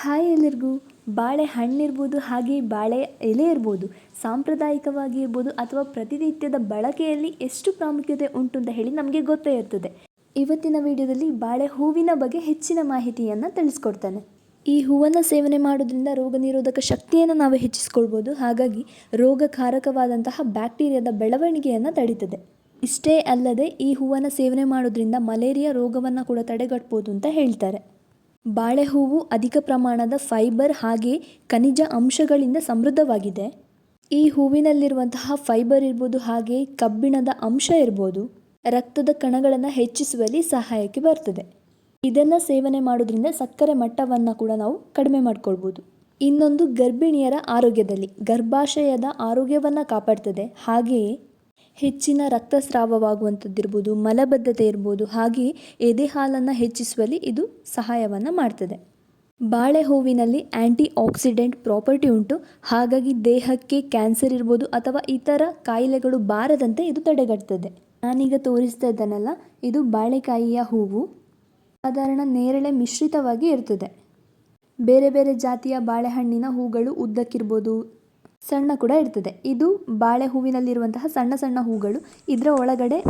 Hi ಎಲ್ಲರಿಗೂ. ಬಾಳೆ ಹಣ್ಣಿರ್ಬೋದು, ಹಾಗೆ ಬಾಳೆ ಎಲೆ ಇರ್ಬೋದು, ಸಾಂಪ್ರದಾಯಿಕವಾಗಿ ಇರ್ಬೋದು ಅಥವಾ ಪ್ರತಿನಿತ್ಯದ ಬಳಕೆಯಲ್ಲಿ ಎಷ್ಟು ಪ್ರಾಮುಖ್ಯತೆ ಉಂಟು ಅಂತ ಹೇಳಿ ನಮಗೆ ಗೊತ್ತೇ ಇರ್ತದೆ. ಇವತ್ತಿನ ವಿಡಿಯೋದಲ್ಲಿ ಬಾಳೆ ಹೂವಿನ ಬಗ್ಗೆ ಹೆಚ್ಚಿನ ಮಾಹಿತಿಯನ್ನು ತಿಳಿಸ್ಕೊಡ್ತಾನೆ. ಈ ಹೂವನ್ನು ಸೇವನೆ ಮಾಡೋದ್ರಿಂದ ರೋಗ ನಿರೋಧಕ ಶಕ್ತಿಯನ್ನು ನಾವು ಹೆಚ್ಚಿಸ್ಕೊಳ್ಬೋದು, ಹಾಗಾಗಿ ರೋಗಕಾರಕವಾದಂತಹ ಬ್ಯಾಕ್ಟೀರಿಯಾದ ಬೆಳವಣಿಗೆಯನ್ನು ತಡೀತದೆ. ಇಷ್ಟೇ ಅಲ್ಲದೆ ಈ ಹೂವನ್ನು ಸೇವನೆ ಮಾಡೋದ್ರಿಂದ ಮಲೇರಿಯಾ ರೋಗವನ್ನು ಕೂಡ ತಡೆಗಟ್ಬೋದು ಅಂತ ಹೇಳ್ತಾರೆ. ಬಾಳೆ ಹೂವು ಅಧಿಕ ಪ್ರಮಾಣದ ಫೈಬರ್ ಹಾಗೆ ಖನಿಜ ಅಂಶಗಳಿಂದ ಸಮೃದ್ಧವಾಗಿದೆ. ಈ ಹೂವಿನಲ್ಲಿರುವಂತಹ ಫೈಬರ್ ಇರ್ಬೋದು ಹಾಗೆ ಕಬ್ಬಿಣದ ಅಂಶ ಇರ್ಬೋದು ರಕ್ತದ ಕಣಗಳನ್ನು ಹೆಚ್ಚಿಸುವಲ್ಲಿ ಸಹಾಯಕ್ಕೆ ಬರ್ತದೆ. ಇದನ್ನು ಸೇವನೆ ಮಾಡೋದ್ರಿಂದ ಸಕ್ಕರೆ ಮಟ್ಟವನ್ನು ಕೂಡ ನಾವು ಕಡಿಮೆ ಮಾಡ್ಕೊಳ್ಬೋದು. ಇನ್ನೊಂದು ಗರ್ಭಿಣಿಯರ ಆರೋಗ್ಯದಲ್ಲಿ ಗರ್ಭಾಶಯದ ಆರೋಗ್ಯವನ್ನು ಕಾಪಾಡ್ತದೆ. ಹಾಗೆಯೇ ಹೆಚ್ಚಿನ ರಕ್ತಸ್ರಾವವಾಗುವಂಥದ್ದಿರ್ಬೋದು, ಮಲಬದ್ಧತೆ ಇರ್ಬೋದು ಹಾಗೆಯೇ ಎದೆ ಹಾಲನ್ನು ಹೆಚ್ಚಿಸುವಲ್ಲಿ ಇದು ಸಹಾಯವನ್ನು ಮಾಡ್ತದೆ. ಬಾಳೆ ಹೂವಿನಲ್ಲಿ ಆ್ಯಂಟಿ ಆಕ್ಸಿಡೆಂಟ್ ಪ್ರಾಪರ್ಟಿ ಉಂಟು, ಹಾಗಾಗಿ ದೇಹಕ್ಕೆ ಕ್ಯಾನ್ಸರ್ ಇರ್ಬೋದು ಅಥವಾ ಇತರ ಕಾಯಿಲೆಗಳು ಬಾರದಂತೆ ಇದು ತಡೆಗಟ್ತದೆ. ನಾನೀಗ ತೋರಿಸ್ತಾ ಇದ್ದಾನಲ್ಲ, ಇದು ಬಾಳೆಕಾಯಿಯ ಹೂವು. ಸಾಧಾರಣ ನೇರಳೆ ಮಿಶ್ರಿತವಾಗಿ ಇರ್ತದೆ. ಬೇರೆ ಬೇರೆ ಜಾತಿಯ ಬಾಳೆಹಣ್ಣಿನ ಹೂಗಳು ಉದ್ದಕ್ಕಿರ್ಬೋದು ಸಣ್ಣ ಕೂಡ ಇರ್ತದೆ. ಇದು ಬಾಳೆ ಹೂವಿನಲ್ಲಿರುವಂತಹ ಸಣ್ಣ ಸಣ್ಣ ಹೂಗಳು. ಇದರ ಒಳಗಡೆ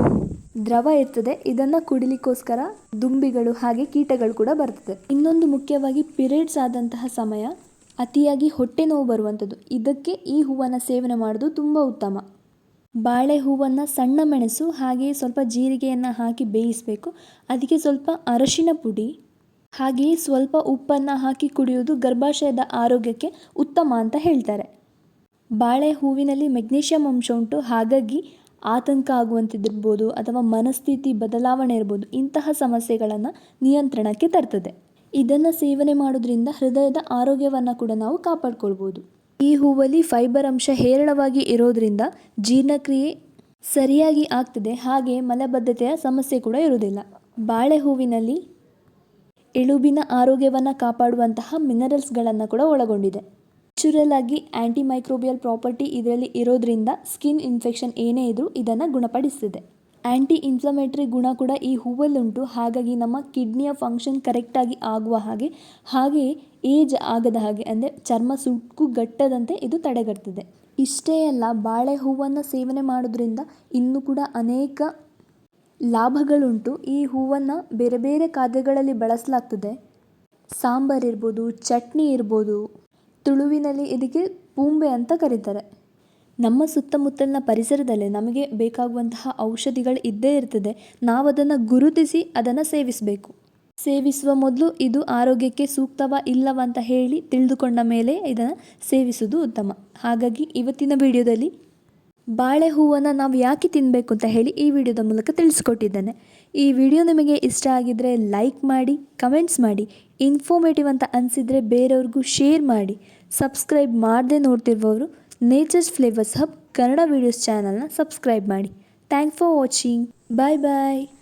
ದ್ರವ ಇರ್ತದೆ. ಇದನ್ನು ಕುಡಿಲಿಕ್ಕೋಸ್ಕರ ದುಂಬಿಗಳು ಹಾಗೆ ಕೀಟಗಳು ಕೂಡ ಬರ್ತದೆ. ಇನ್ನೊಂದು ಮುಖ್ಯವಾಗಿ ಪಿರಿಯಡ್ಸ್ ಆದಂತಹ ಸಮಯ ಅತಿಯಾಗಿ ಹೊಟ್ಟೆ ನೋವು ಬರುವಂಥದ್ದು. ಇದಕ್ಕೆ ಈ ಹೂವನ್ನು ಸೇವನೆ ಮಾಡೋದು ತುಂಬ ಉತ್ತಮ. ಬಾಳೆ ಹೂವನ್ನು ಸಣ್ಣ ಮೆಣಸು ಹಾಗೆಯೇ ಸ್ವಲ್ಪ ಜೀರಿಗೆಯನ್ನು ಹಾಕಿ ಬೇಯಿಸಬೇಕು. ಅದಕ್ಕೆ ಸ್ವಲ್ಪ ಅರಶಿನ ಪುಡಿ ಹಾಗೆಯೇ ಸ್ವಲ್ಪ ಉಪ್ಪನ್ನು ಹಾಕಿ ಕುಡಿಯುವುದು ಗರ್ಭಾಶಯದ ಆರೋಗ್ಯಕ್ಕೆ ಉತ್ತಮ ಅಂತ ಹೇಳ್ತಾರೆ. ಬಾಳೆ ಹೂವಿನಲ್ಲಿ ಮೆಗ್ನೀಷಿಯಂ ಅಂಶ ಉಂಟು. ಹಾಗಾಗಿ ಆತಂಕ ಆಗುವಂಥದ್ದಿರ್ಬೋದು ಅಥವಾ ಮನಸ್ಥಿತಿ ಬದಲಾವಣೆ ಇರ್ಬೋದು. ಇಂತಹ ಸಮಸ್ಯೆಗಳನ್ನು ನಿಯಂತ್ರಣಕ್ಕೆ ತರ್ತದೆ. ಇದನ್ನು ಸೇವನೆ ಮಾಡೋದ್ರಿಂದ ಹೃದಯದ ಆರೋಗ್ಯವನ್ನು ಕೂಡ ನಾವು ಕಾಪಾಡ್ಕೊಳ್ಬೋದು. ಈ ಹೂವಲ್ಲಿ ಫೈಬರ್ ಅಂಶ ಹೇರಳವಾಗಿ ಇರೋದ್ರಿಂದ ಜೀರ್ಣಕ್ರಿಯೆ ಸರಿಯಾಗಿ ಆಗ್ತದೆ. ಹಾಗೆ ಮಲಬದ್ಧತೆಯ ಸಮಸ್ಯೆ ಕೂಡ ಇರುವುದಿಲ್ಲ. ಬಾಳೆ ಹೂವಿನಲ್ಲಿ ಎಳುಬಿನ ಆರೋಗ್ಯವನ್ನು ಕಾಪಾಡುವಂತಹ ಮಿನರಲ್ಸ್ಗಳನ್ನು ಕೂಡ ಒಳಗೊಂಡಿದೆ. ನ್ಯಾಚುರಲ್ ಆಗಿ ಆ್ಯಂಟಿ ಮೈಕ್ರೋಬಿಯಲ್ ಪ್ರಾಪರ್ಟಿ ಇದರಲ್ಲಿ ಇರೋದ್ರಿಂದ ಸ್ಕಿನ್ ಇನ್ಫೆಕ್ಷನ್ ಏನೇ ಇದ್ದರೂ ಇದನ್ನು ಗುಣಪಡಿಸ್ತದೆ. ಆ್ಯಂಟಿ ಇನ್ಫ್ಲಮೇಟ್ರಿ ಗುಣ ಕೂಡ ಈ ಹೂವಲ್ಲುಂಟು. ಹಾಗಾಗಿ ನಮ್ಮ ಕಿಡ್ನಿಯ ಫಂಕ್ಷನ್ ಕರೆಕ್ಟಾಗಿ ಆಗುವ ಹಾಗೆ, ಹಾಗೆಯೇ ಏಜ್ ಆಗದ ಹಾಗೆ ಅಂದರೆ ಚರ್ಮ ಸುಕ್ಕು ಗಟ್ಟದಂತೆ ಇದು ತಡೆಗಟ್ತದೆ. ಇಷ್ಟೇ ಅಲ್ಲ, ಬಾಳೆ ಹೂವನ್ನು ಸೇವನೆ ಮಾಡೋದ್ರಿಂದ ಇನ್ನೂ ಕೂಡ ಅನೇಕ ಲಾಭಗಳುಂಟು. ಈ ಹೂವನ್ನು ಬೇರೆ ಬೇರೆ ಖಾದ್ಯಗಳಲ್ಲಿ ಬಳಸಲಾಗ್ತದೆ. ಸಾಂಬಾರು ಇರ್ಬೋದು, ಚಟ್ನಿ ಇರ್ಬೋದು ತುಳುವಿನಲ್ಲಿ ಇದಕ್ಕೆ ಪೂಂಬೆ ಅಂತ ಕರೀತಾರೆ. ನಮ್ಮ ಸುತ್ತಮುತ್ತಲಿನ ಪರಿಸರದಲ್ಲಿ ನಮಗೆ ಬೇಕಾಗುವಂತಹ ಔಷಧಿಗಳು ಇದ್ದೇ ಇರ್ತದೆ. ನಾವು ಅದನ್ನು ಗುರುತಿಸಿ ಅದನ್ನು ಸೇವಿಸಬೇಕು. ಸೇವಿಸುವ ಮೊದಲು ಇದು ಆರೋಗ್ಯಕ್ಕೆ ಸೂಕ್ತವ ಇಲ್ಲವ ಅಂತ ಹೇಳಿ ತಿಳಿದುಕೊಂಡ ಮೇಲೆ ಇದನ್ನು ಸೇವಿಸುವುದು ಉತ್ತಮ. ಹಾಗಾಗಿ ಇವತ್ತಿನ ವಿಡಿಯೋದಲ್ಲಿ ಬಾಳೆ ಹೂವನ್ನು ನಾವು ಯಾಕೆ ತಿನ್ನಬೇಕು ಅಂತ ಹೇಳಿ ಈ ವಿಡಿಯೋದ ಮೂಲಕ ತಿಳಿಸ್ಕೊಟ್ಟಿದ್ದೇನೆ. ಈ ವಿಡಿಯೋ ನಿಮಗೆ ಇಷ್ಟ ಆಗಿದ್ದರೆ ಲೈಕ್ ಮಾಡಿ, ಕಮೆಂಟ್ಸ್ ಮಾಡಿ, ಇನ್ಫಾರ್ಮೇಟಿವ್ ಅಂತ ಅನಿಸಿದರೆ ಬೇರೆಯವ್ರಿಗೂ ಶೇರ್ ಮಾಡಿ. ಸಬ್ಸ್ಕ್ರೈಬ್ ಮಾಡದೆ ನೋಡ್ತಿರುವವರು nature's flavours hub Kannada videos ಚಾನಲ್ನ ಸಬ್ಸ್ಕ್ರೈಬ್ ಮಾಡಿ. Thank for watching bye bye